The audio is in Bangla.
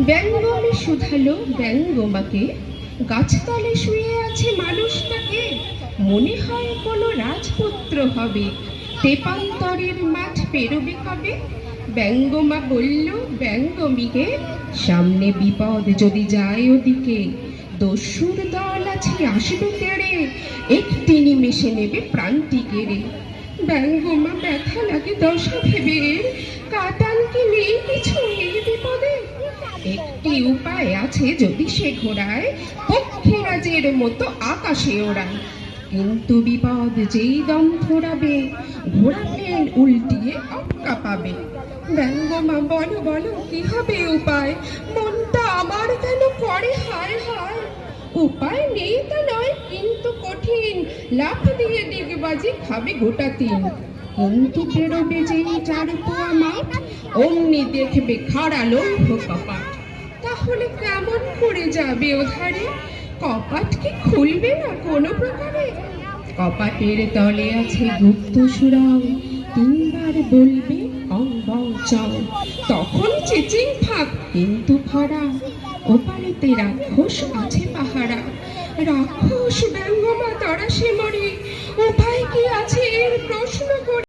ব্যঙ্গমে শুধালো ব্যঙ্গমাকে। গাছতলে শুয়ে আছে মানুষটাকে। মনে হয় কোনো রাজপুত্র হবে। তেপান্তরের মাঠ পেরোবে কবে? ব্যঙ্গমা বলল, ব্যঙ্গমীকে সামনে বিপদ যদি যায় ওদিকে, দস্যুর দল আছে আসবে তেড়ে। একটি নিমেষে নেবে প্রান্তি কেড়ে। ব্যঙ্গমা ব্যথা লাগে দশা ভেবে কাটান কি নেই কিছু একটি উপায় আছে যদি সে ঘোড়ায় পক্ষীরাজের মতো আকাশে ওড়ায়। কিন্তু বিপদ যেই দম ফোরাবে ঘোড়া প্লেন উল্টিয়ে অক্কা পাবে। ব্যঙ্গমা বলো বলো, কি হবে উপায়? মনটা আমার কেন করে? হায় হায়। উপায় নেই তা নয়, কিন্তু কঠিন। লাফ দিয়ে ডিগবাজি খাবে গোটা তিন। কিন্তু বেরোবে যেই চার পোয়া মাঠ, অমনি দেখবে খাড়া লৌহ কপাট। তাহলে কেমন করে যাবে ওধারে? কপাট কি খুলবে না কোনো প্রকারে? কপাটের তলে আছে গুপ্ত সুরাও। তিনবার বলবে, অং তখন চেচিং ফাঁক কিন্তু ফাড়া, ওপারেতে রাক্ষস আছে পাহারা রাক্ষস ব্যঙ্গমা তরা সে মরে, উপায় কি আছে এর প্রশ্ন করে?